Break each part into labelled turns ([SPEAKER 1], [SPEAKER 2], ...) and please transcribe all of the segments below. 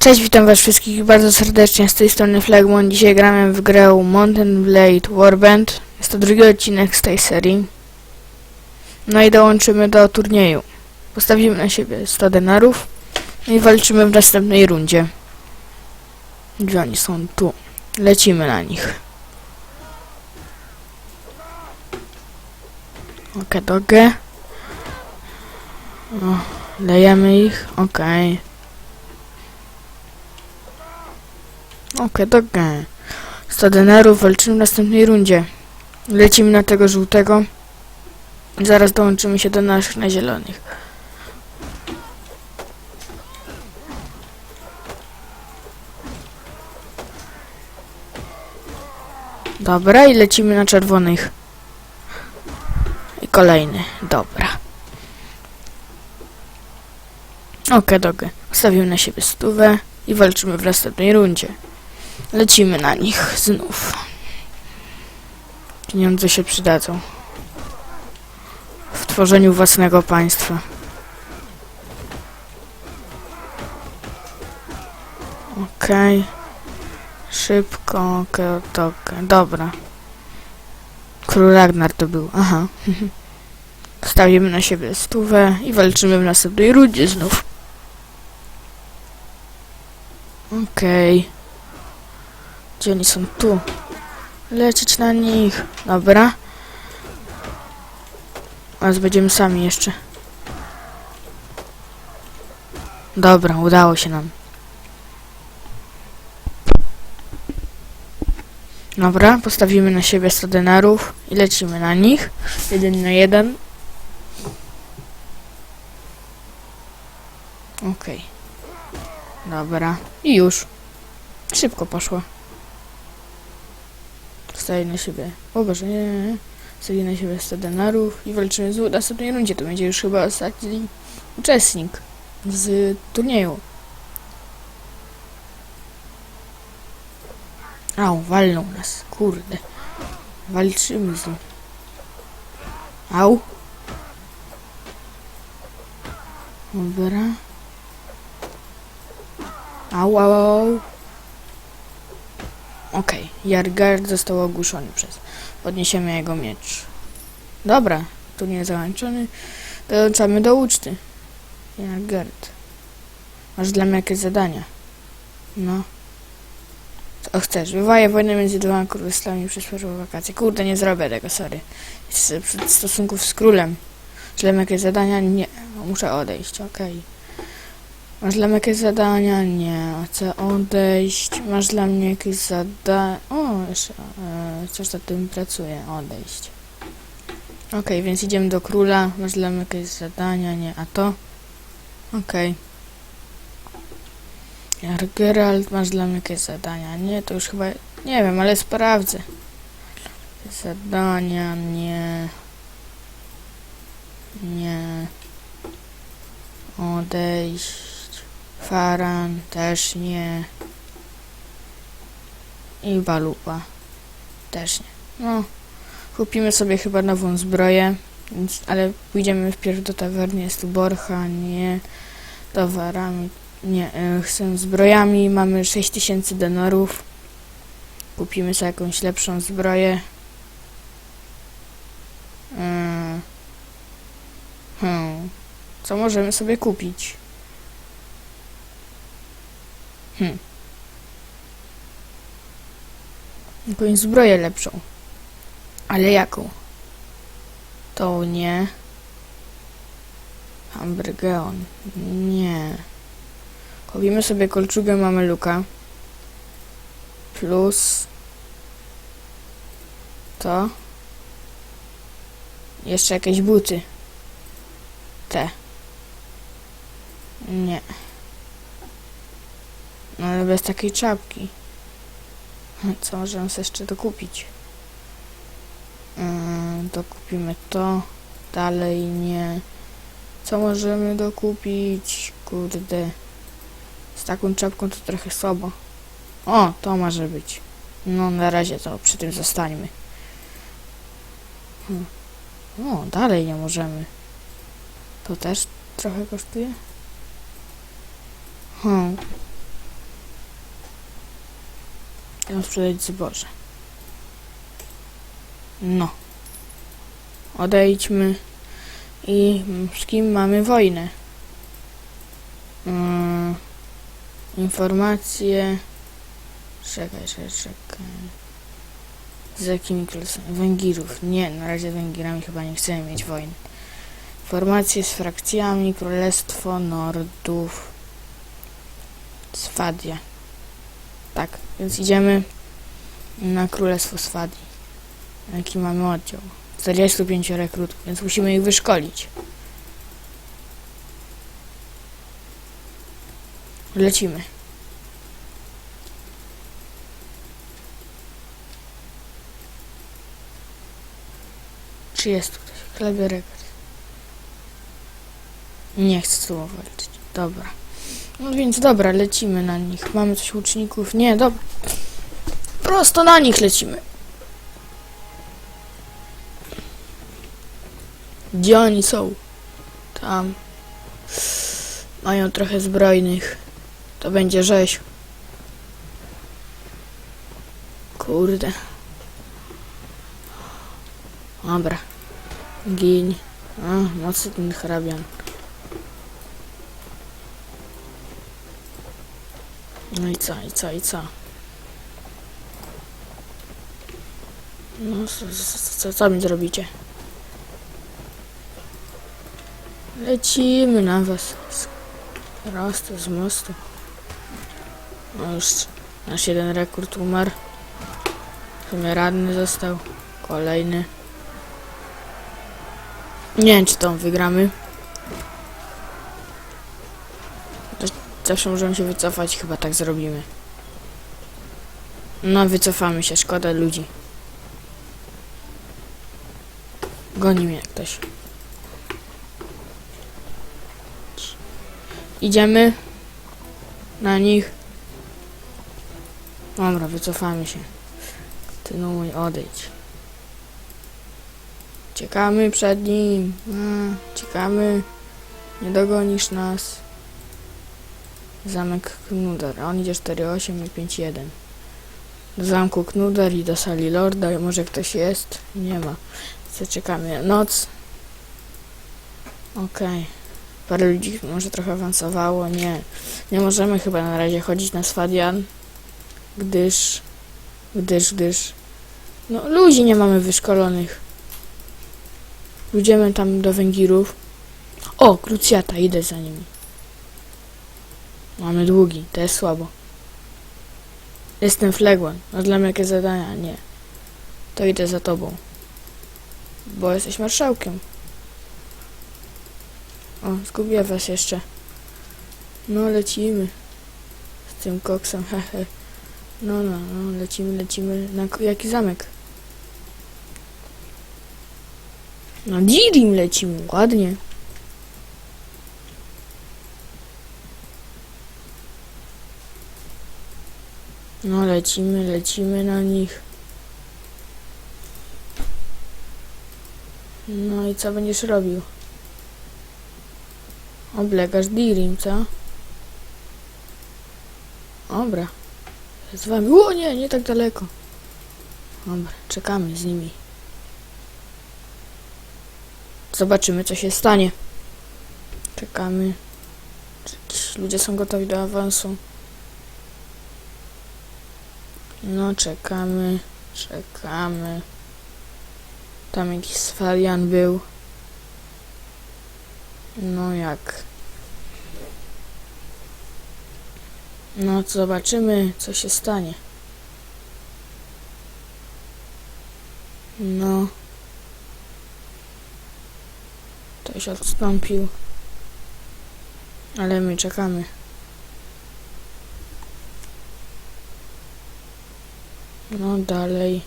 [SPEAKER 1] Cześć, witam was wszystkich bardzo serdecznie, z tej strony Flagmon. Dzisiaj gramy w grę Mountain Blade Warband. Jest to drugi odcinek z tej serii. No i dołączymy do turnieju. Postawimy na siebie 100 denarów no i walczymy w następnej rundzie. Gdzie oni są? Tu. Lecimy na nich. Oke, doge. O, lejemy ich. Okej. Okej, okej. 100 denarów, walczymy w następnej rundzie. Lecimy na tego żółtego. Zaraz dołączymy się do naszych na zielonych. Dobra, i lecimy na czerwonych. I kolejny. Dobra. Okej, okay, Ustawimy na siebie stówę i walczymy w następnej rundzie. Lecimy na nich znów. Pieniądze się przydadzą. W tworzeniu własnego państwa. Okej. Szybko, okej, okay, okej. Dobra. Król Ragnar to był, aha. Stawimy na siebie stówę i walczymy w następnej rundzie znów. Okej. Gdzie oni są? Tu. Lecieć na nich. Dobra. Teraz będziemy sami jeszcze. Dobra, udało się nam. Dobra, postawimy na siebie 100 denarów i lecimy na nich. Jeden na jeden. Okej. Dobra. I już. Szybko poszło. Staję na siebie. O Boże, nie, nie, nie. Staję na siebie 100 denarów i walczymy w następnej rundzie. To będzie już chyba ostatni uczestnik z turnieju. Au, walnął nas. Kurde. Walczymy z nim. Au. Dobra. Au, au, au. Okej, Jargard został ogłuszony przez. Podniesiemy jego miecz. Dobra, tu nie załączony. Dołączamy do uczty. Jargard. Masz dla mnie jakieś zadania? No. Co chcesz? Wywołaj wojnę między dwoma królestwami i przyspieszył wakacje. Kurde, nie zrobię tego, sorry. Jest przed stosunków z królem. Czy jakieś zadania? Nie. Muszę odejść, okej. Masz dla mnie jakieś zadania? Nie. Chcę odejść. Masz dla mnie jakieś zadania? O, jeszcze e, coś tym pracuję. Odejść. Okej, więc idziemy do króla. Masz dla mnie jakieś zadania? Nie. A to? Okej. Okay. Geralt, masz dla mnie jakieś zadania? Nie, to już chyba... Nie wiem, ale sprawdzę. Zadania, nie. Nie. Odejść. Faran też nie. I Balupa też nie. No, kupimy sobie chyba nową zbroję, więc, ale pójdziemy wpierw do tawerny. Jest tu Borcha, nie. Towarami, nie. E, chcę zbrojami. Mamy 6000 denarów. Kupimy sobie jakąś lepszą zbroję. E, hmm. Co możemy sobie kupić? Hmm. Jakąś zbroję lepszą. Ale jaką? To nie. Hamburgeon. Nie. Kupimy sobie kolczugę mameluka. Plus. To. Jeszcze jakieś buty. Te. Nie. No ale bez takiej czapki. Co możemy sobie jeszcze dokupić? Yy, dokupimy to. Dalej nie. Co możemy dokupić? Kurde. Z taką czapką to trochę słabo. O, to może być. No, na razie to przy tym zostańmy. Hmm. O, dalej nie możemy. To też trochę kosztuje? Hmm. Chcę sprzedać zboże. No. Odejdźmy. I z kim mamy wojnę? Mm, informacje. Czekaj, czekaj, czekaj. Z jakimi klasami? Węgirów. Nie, na razie Węgirami chyba nie chcemy mieć wojny. Informacje z frakcjami, Królestwo Nordów. Swadia. Tak, więc idziemy na Królestwo Swadii. Jaki mamy oddział? 45 rekrutów, więc musimy ich wyszkolić. Lecimy. Czy jest tu ktoś? Chlebie rekord. Nie chcę tobą walczyć. Dobra. No więc dobra, lecimy na nich. Mamy coś łuczników? Nie, dobra. Prosto na nich lecimy. Gdzie oni są? Tam. Mają trochę zbrojnych. To będzie rzeź. Kurde. Dobra. Gin. A, mocny ten hrabian. No i co, i co, i co? No, co, co, co, mi zrobicie? Lecimy na was. Z rastu, z mostu. No już nasz jeden rekord umarł. W sumie radny został. Kolejny. Nie wiem, czy tą wygramy. To Zawsze możemy się wycofać, chyba tak zrobimy. No, wycofamy się, szkoda ludzi. Goni mnie ktoś. Idziemy na nich. Dobra, wycofamy się. Kontynuuj, odejdź. Ciekamy przed nim. A, ciekamy. Nie dogonisz nas. Zamek Knuder. On idzie 4,8 i 5,1. Do zamku Knuder i do sali Lorda. Może ktoś jest? Nie ma. Zaczekamy. Noc. Okej. Parę ludzi może trochę awansowało. Nie. Nie możemy chyba na razie chodzić na Swadian. Gdyż... Gdyż, gdyż... No, ludzi nie mamy wyszkolonych. Pójdziemy tam do Węgirów. O, krucjata, idę za nimi. Mamy długi, to jest słabo. Jestem fległan. No dla mnie jakie zadania? Nie. To idę za tobą. Bo jesteś marszałkiem. O, zgubię was jeszcze. No, lecimy. Z tym koksem, hehe. No, no, no, lecimy, lecimy. Na jaki zamek? Na Dirim lecimy, ładnie. No, lecimy, lecimy na nich. No i co będziesz robił? Oblegasz Dirim, co? Dobra. Z wami. O nie, nie tak daleko. Dobra, czekamy z nimi. Zobaczymy, co się stanie. Czekamy. Czy ludzie są gotowi do awansu? No, czekamy. Czekamy. Tam jakiś Swalian był. No jak? No, zobaczymy, co się stanie. No. Ktoś odstąpił. Ale my czekamy. No, dalej.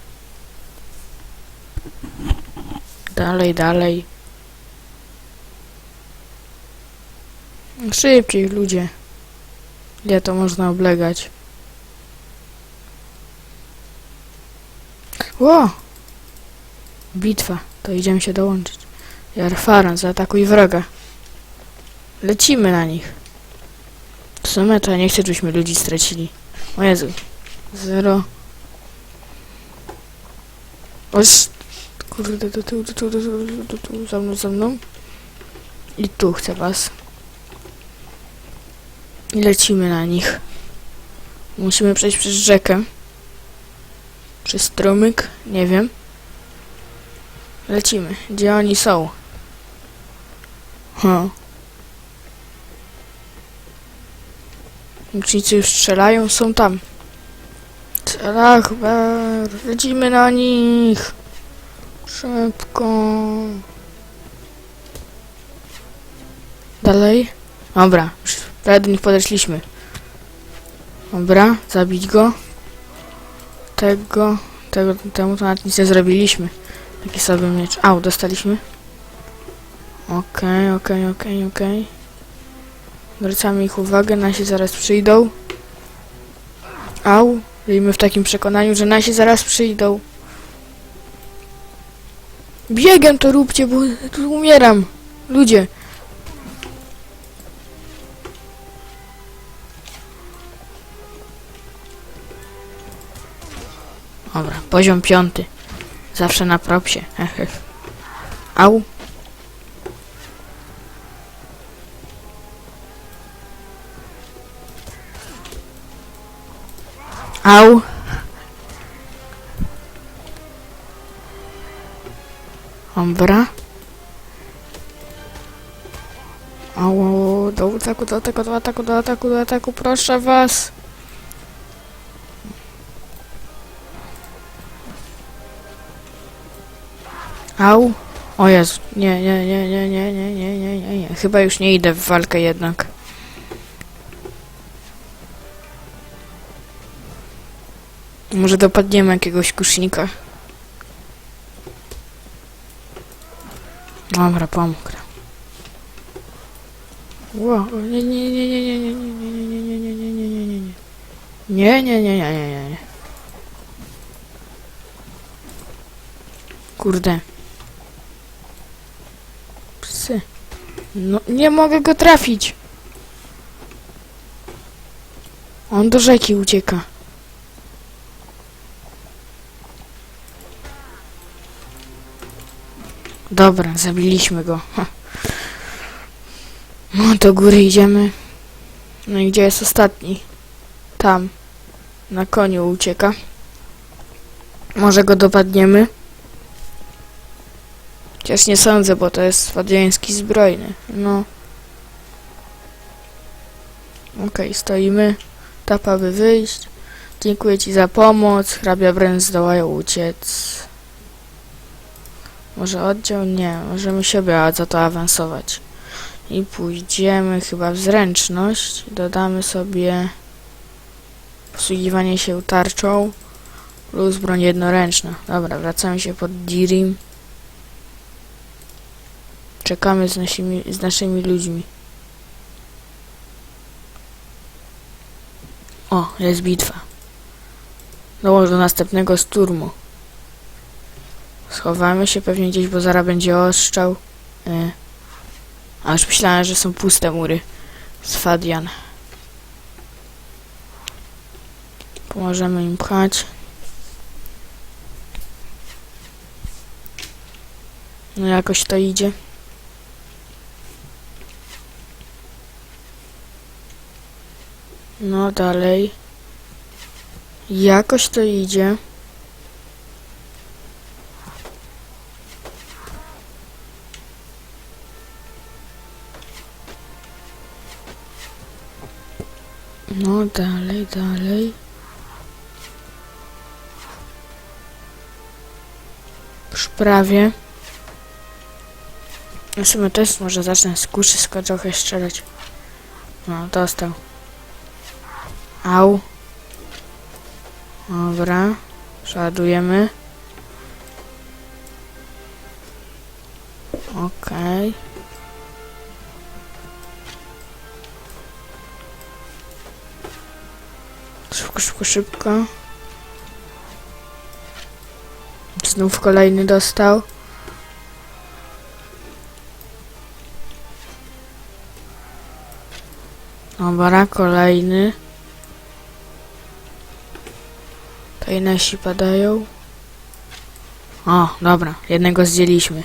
[SPEAKER 1] Dalej, dalej. Szybciej, ludzie. Ile to można oblegać? Ło! Bitwa. To idziemy się dołączyć. Jarfaran, zaatakuj wroga. Lecimy na nich. W sumie to ja nie chcę, żebyśmy ludzi stracili. O Jezu. Zero. Oś, kurde, do tyłu, do tyłu, do tyłu, do tyłu, za mną, za mną. I tu chcę was. I lecimy na nich. Musimy przejść przez rzekę. Przez strumyk, nie wiem. Lecimy. Gdzie oni są? Ha. Łucznicy już strzelają, są tam. Strzelach, lecimy na nich. Szybko. Dalej. Dobra, już prawie do nich podeszliśmy. Dobra, zabić go. Tego, tego, temu to nawet nic nie zrobiliśmy. Taki sobie miecz. Au, dostaliśmy. Okej, okej, okej, okej. Zwracamy ich uwagę, nasi zaraz przyjdą. Au, żyjmy w takim przekonaniu, że nasi zaraz przyjdą. Biegiem to róbcie, bo tu umieram. Ludzie. Dobra, poziom piąty. Zawsze na propsie. Au. Au. Dobra. Au, do ataku, do ataku, do ataku, do ataku, do ataku, proszę was. Au. O Jezu, nie, nie, nie, nie, nie, nie, nie, nie, nie. Chyba już nie idę w walkę jednak. Może dopadniemy jakiegoś kusznika. Dobra, pomógł. Wow, nie, nie, nie, nie, nie, nie, nie, nie, nie, nie, nie, nie, nie, nie. Nie, nie, nie, nie, nie, nie, nie. Kurde. Psy. No, nie mogę go trafić. On do rzeki ucieka. Dobra, zabiliśmy go. No, do góry idziemy. No i gdzie jest ostatni? Tam. Na koniu ucieka. Może go dopadniemy? Chociaż nie sądzę, bo to jest swadziański zbrojny. No. Okej, stoimy. Tapa by wyjść. Dziękuję ci za pomoc. Hrabia wręcz zdołają uciec. Może oddział? Nie. Możemy siebie za to awansować. I pójdziemy chyba w zręczność. Dodamy sobie posługiwanie się tarczą plus broń jednoręczna. Dobra, wracamy się pod Dirim. Czekamy z naszymi, z naszymi ludźmi. O, jest bitwa. Dołącz do następnego sturmu. Schowamy się pewnie gdzieś, bo zaraz będzie ostrzał. E. A już myślałem, że są puste mury. Z Fadian. Pomożemy im pchać. No jakoś to idzie. No dalej. Jakoś to idzie. No dalej, dalej. Już prawie. Ja sobie też może zacznę z kuszy trochę strzelać. No, dostał. Au. Dobra. Przeładujemy. Okej. Szybko, szybko, szybko. Znów kolejny dostał. Dobra, kolejny. Tutaj nasi padają. O, dobra, jednego zdzieliśmy.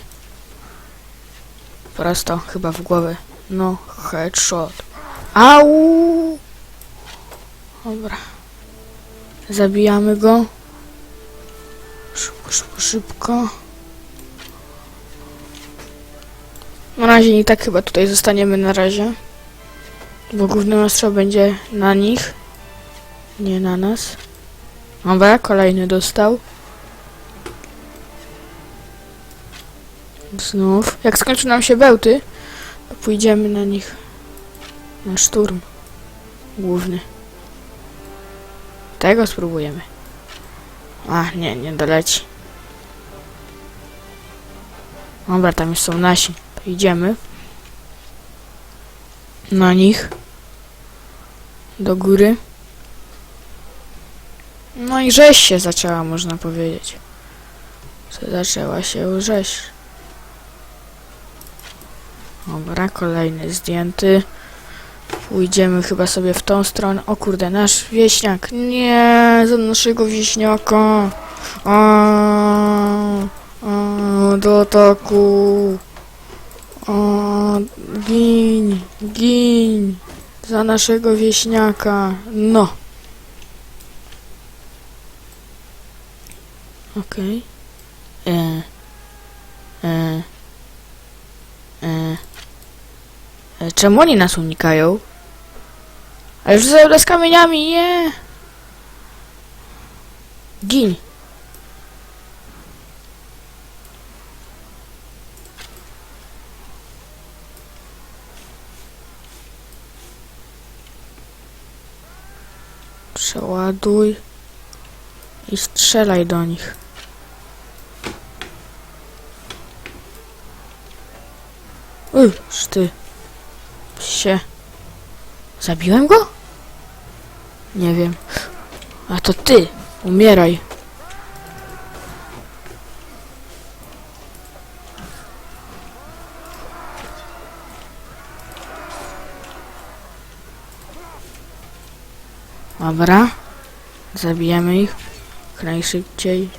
[SPEAKER 1] Prosto, chyba w głowę. No, headshot. Au! Dobra. Zabijamy go. Szybko, szybko, szybko. Na razie i tak chyba tutaj zostaniemy na razie. Bo główny ostrzał będzie na nich. Nie na nas. Dobra, kolejny dostał. Znów. Jak skończą nam się bełty, to pójdziemy na nich. Na szturm. Główny. Tego spróbujemy. A, nie, nie doleci. Dobra, tam już są nasi. Idziemy. Na nich. Do góry. No i rzeź się zaczęła, można powiedzieć. Zaczęła się rzeź. Dobra, kolejny zdjęty. Pójdziemy chyba sobie w tą stronę. O kurde, nasz wieśniak. Nie, za naszego wieśniaka. A, a, do ataku. A, gin, gin. Za naszego wieśniaka. No. Okej. E, e, e. E, Czemu oni nas unikają? Ale już z kamieniami, nie! Gin. Przeładuj i strzelaj do nich. Uy, ty. Się. Zabiłem go? Nie wiem. A to ty. Umieraj. Dobra. Zabijemy ich. Najszybciej.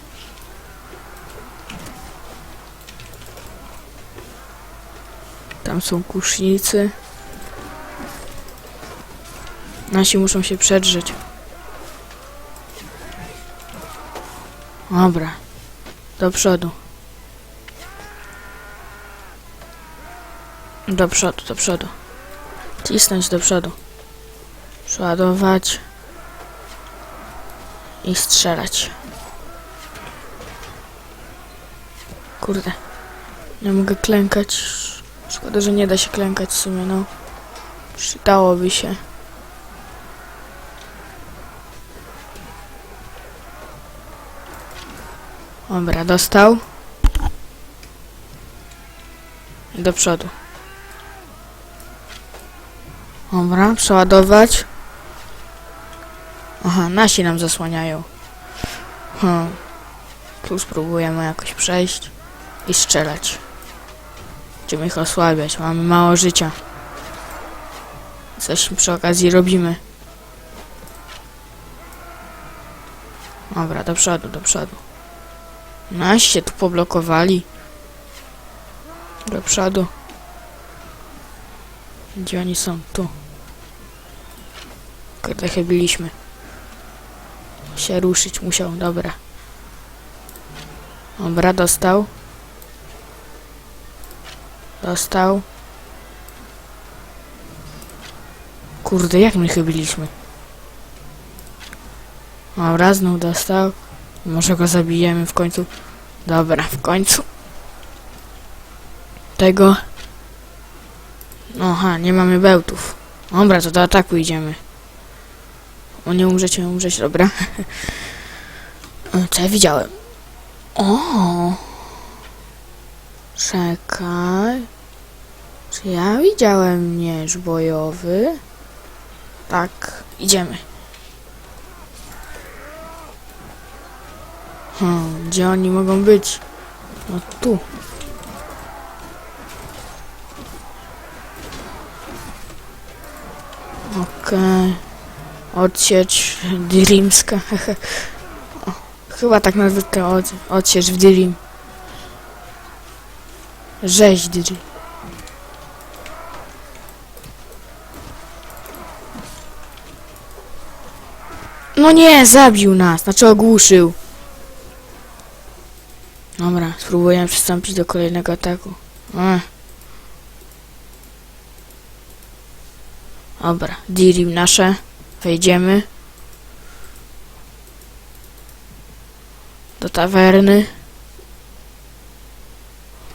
[SPEAKER 1] Tam są kusznicy. Nasi muszą się przedrzeć. Dobra. Do przodu. Do przodu, do przodu. Cisnąć do przodu. Przeładować. I strzelać. Kurde. Nie mogę klękać. Szkoda, że nie da się klękać w sumie, no. Przydałoby się. Dobra, dostał. Do przodu. Dobra, przeładować. Aha, nasi nam zasłaniają. Hmm. Tu spróbujemy jakoś przejść i strzelać. Będziemy ich osłabiać, mamy mało życia. Coś przy okazji robimy. Dobra, do przodu, do przodu. Się tu poblokowali. Do przodu. Gdzie oni są? Tu. Kurde, chyba byliśmy. Się ruszyć musiał, dobra. Dobra, dostał. Dostał. Kurde, jak my chybiliśmy? Dobra, znów dostał. Może go zabijemy w końcu. Dobra, w końcu. Tego. Aha, nie mamy bełtów. Dobra, to do ataku idziemy. O, nie umrzeć, nie umrzeć, dobra. O, Co ja widziałem? O! Czekaj. Czy ja widziałem miecz bojowy? Tak, idziemy. Hmm, gdzie oni mogą być? No tu. Okej. Odsiecz Dreamska. Chyba tak nazwę to od, odsiecz w Dream. Rzeźdry. No nie, zabił nas, znaczy ogłuszył. Dobra, spróbujemy przystąpić do kolejnego ataku. Ech. Dobra, Dirim nasze. Wejdziemy. Do tawerny.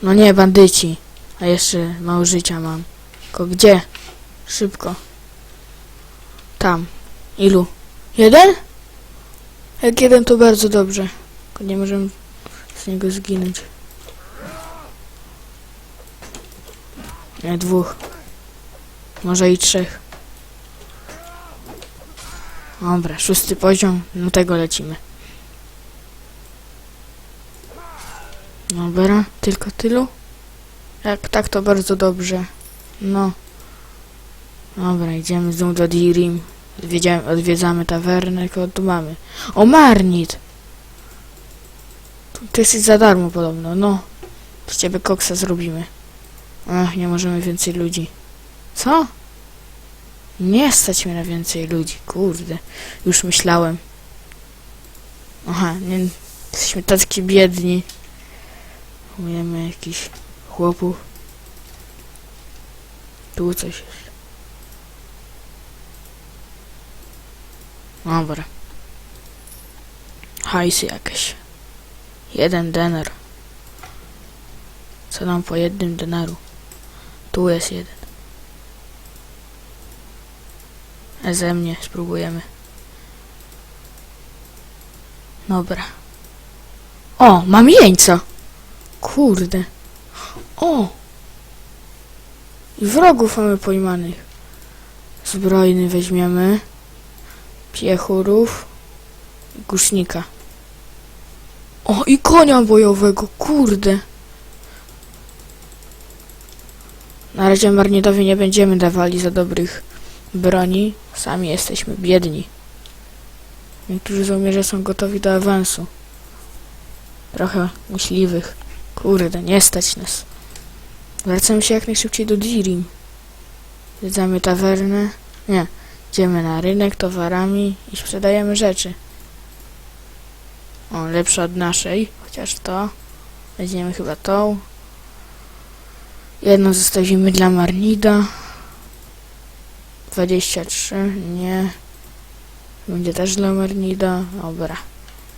[SPEAKER 1] No nie, bandyci. A jeszcze mało życia mam. Tylko gdzie? Szybko. Tam. Ilu? Jeden? Jak jeden to bardzo dobrze. Tylko nie możemy z niego zginąć. Nie, dwóch. Może i trzech. Dobra, szósty poziom. No tego lecimy. Dobra, tylko tylu? Jak tak, to bardzo dobrze. No. Dobra, idziemy znów do. Odwiedziamy, odwiedzamy tawernę, kogo tu mamy. O, Marnit! Ty jesteś za darmo podobno, no. Z ciebie koksa zrobimy. Ach, nie możemy więcej ludzi. Co? Nie stać mnie na więcej ludzi, kurde. Już myślałem. Aha, nie, jesteśmy tacy biedni. Ujemy jakichś chłopów. Tu coś jest. Dobra. Hajsy jakieś. Jeden denar. Co nam po jednym denaru? Tu jest jeden. A ze mnie spróbujemy. Dobra. O, mam jeńca! Kurde. O! I wrogów mamy pojmanych. Zbrojny weźmiemy. Piechurów. i Kusznika. O, i konia bojowego, kurde. Na razie Marnidowi nie będziemy dawali za dobrych broni. Sami jesteśmy biedni. Niektórzy żołnierze są gotowi do awansu. Trochę myśliwych. Kurde, nie stać nas. Wracamy się jak najszybciej do Dirim. Zwiedzamy tawernę. Nie. Idziemy na rynek towarami i sprzedajemy rzeczy. O, lepsza od naszej, chociaż to. Weźmiemy chyba tą. Jedną zostawimy dla Marnida. 23, nie. Będzie też dla Marnida. Dobra.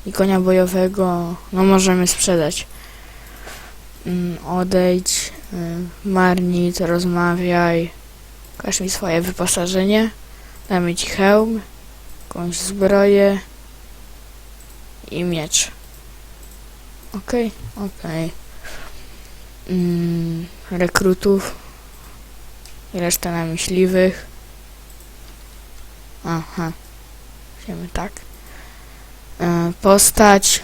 [SPEAKER 1] I konia bojowego, no możemy sprzedać. Mm, odejdź, y, Marnid, rozmawiaj. Każ mi swoje wyposażenie. Damy ci hełm, jakąś zbroję i miecz. Okej, okej. Mm, rekrutów i resztę na myśliwych. Aha. Wiemy tak. E, postać.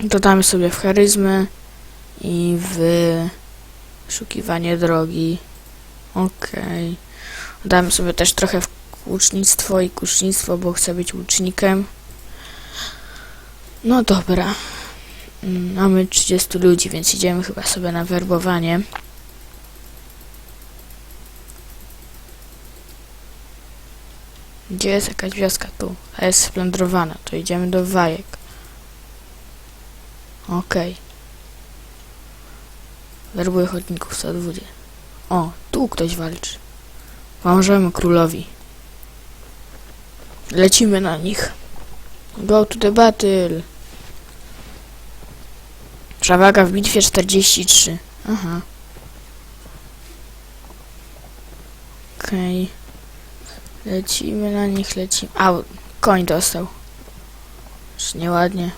[SPEAKER 1] Dodamy sobie w charyzmę i w szukiwanie drogi. Okej. Damy sobie też trochę w łucznictwo i kusznictwo, bo chcę być łucznikiem. No dobra. Mamy 30 ludzi, więc idziemy chyba sobie na werbowanie. Gdzie jest jakaś wioska? Tu. A jest splądrowana. To idziemy do Wajek. Okej. Werbuję chodników 120. O, tu ktoś walczy. Pomożemy królowi. Lecimy na nich. Go to the battle. Przewaga w bitwie 43. Aha. Okej. Lecimy na nich, lecimy. A, koń dostał. Już nieładnie.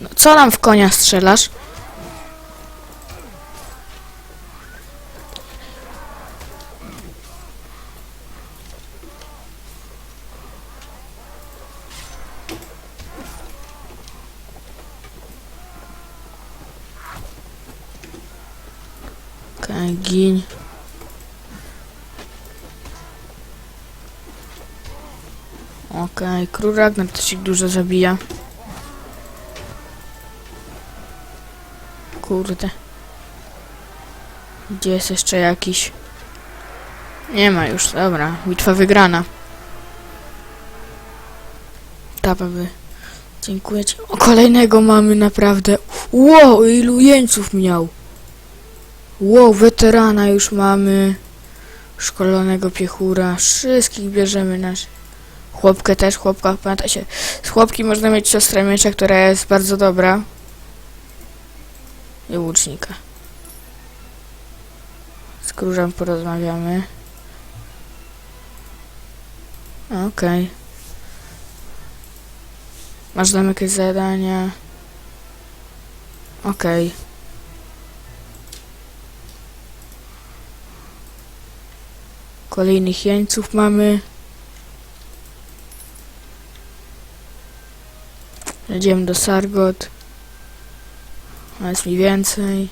[SPEAKER 1] No, co nam w konia strzelasz? Gin. Okej, król Ragnar też ich dużo zabija. Kurde. Gdzie jest jeszcze jakiś? Nie ma już, dobra. Bitwa wygrana. Tapawy. Dziękuję ci. O, kolejnego mamy naprawdę. Wow, ilu jeńców miał. Wow, weterana już mamy. Szkolonego piechura. Wszystkich bierzemy nasz. Chłopkę też, chłopka, pamiętajcie. Z chłopki można mieć siostrę miecza, która jest bardzo dobra. I łucznika. Z Króżem porozmawiamy. Okej. Masz tam jakieś zadania? Okej. Kolejnych jeńców mamy. Jedziemy do Sargot. Jest mi więcej.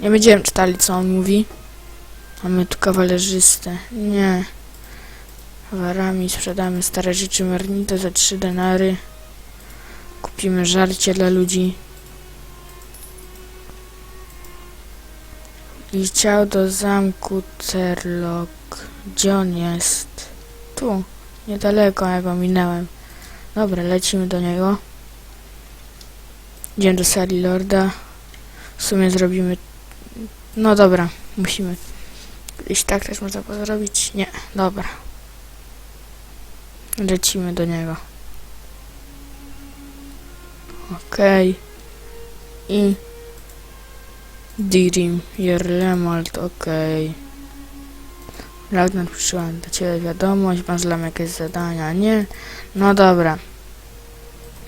[SPEAKER 1] Nie będziemy czytali, co on mówi. Mamy tu kawalerzystę. Nie. Warami sprzedamy stare rzeczy marnite za 3 denary. Kupimy żarcie dla ludzi. I chciał do zamku Cerlok. Gdzie on jest? Tu. Niedaleko, ja go minąłem. Dobra, lecimy do niego. Idziemy do sali lorda. W sumie zrobimy... No dobra, musimy. Jeśli tak też można było zrobić? Nie, dobra. Lecimy do niego. Okej. I... Dirim, Jerlemalt, okej. Ragnar, przyszłam do Ciebie wiadomość, masz dla mnie jakieś zadania, nie? No dobra.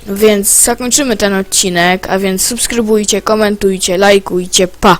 [SPEAKER 1] Więc zakończymy ten odcinek, a więc subskrybujcie, komentujcie, lajkujcie, pa!